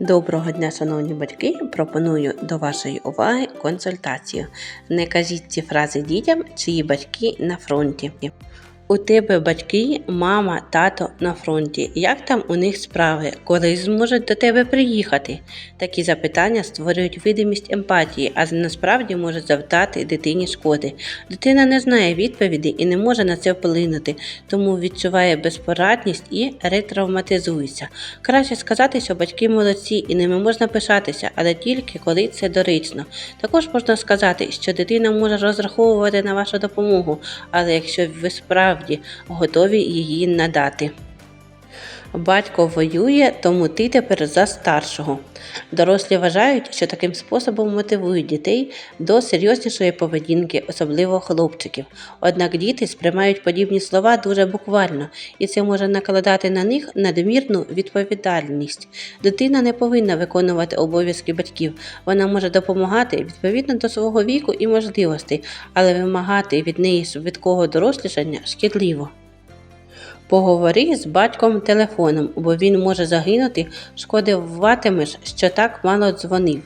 Доброго дня, шановні батьки! Пропоную до вашої уваги консультацію. Не кажіть ці фрази дітям, чиї батьки на фронті. У тебе батьки, мама, тато на фронті. Як там у них справи? Коли зможуть до тебе приїхати? Такі запитання створюють видимість емпатії, а насправді можуть завдати дитині шкоди. Дитина не знає відповіді і не може на це вплинути, тому відчуває безпорадність і ретравматизується. Краще сказати, що батьки молодці і ними можна пишатися, але тільки коли це доречно. Також можна сказати, що дитина може розраховувати на вашу допомогу, але якщо ви справді готові її надати. Батько воює, тому ти тепер за старшого. Дорослі вважають, що таким способом мотивують дітей до серйознішої поведінки, особливо хлопчиків. Однак діти сприймають подібні слова дуже буквально, і це може накладати на них надмірну відповідальність. Дитина не повинна виконувати обов'язки батьків, вона може допомагати відповідно до свого віку і можливостей, але вимагати від неї швидкого дорослішання шкідливо. Поговори з батьком телефоном, бо він може загинути, шкодуватимеш, що так мало дзвонив.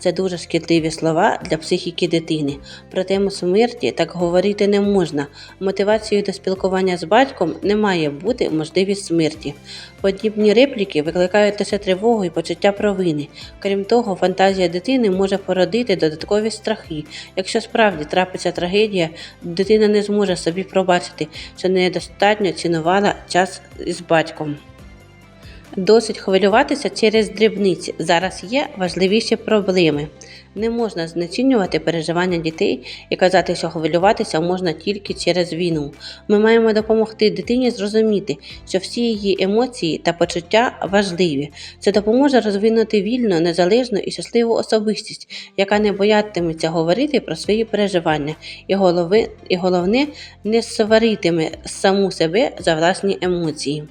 Це дуже шкідливі слова для психіки дитини. Про тему смерті так говорити не можна. Мотивацією до спілкування з батьком не має бути можливість смерті. Подібні репліки викликають лише тривогу і почуття провини. Крім того, фантазія дитини може породити додаткові страхи. Якщо справді трапиться трагедія, дитина не зможе собі пробачити, що недостатньо цінувала час із батьком. Досить хвилюватися через дрібниці. Зараз є важливіші проблеми. Не можна знецінювати переживання дітей і казати, що хвилюватися можна тільки через війну. Ми маємо допомогти дитині зрозуміти, що всі її емоції та почуття важливі. Це допоможе розвинути вільну, незалежну і щасливу особистість, яка не боятиметься говорити про свої переживання, і, голови, і головне, не сваритиме саму себе за власні емоції.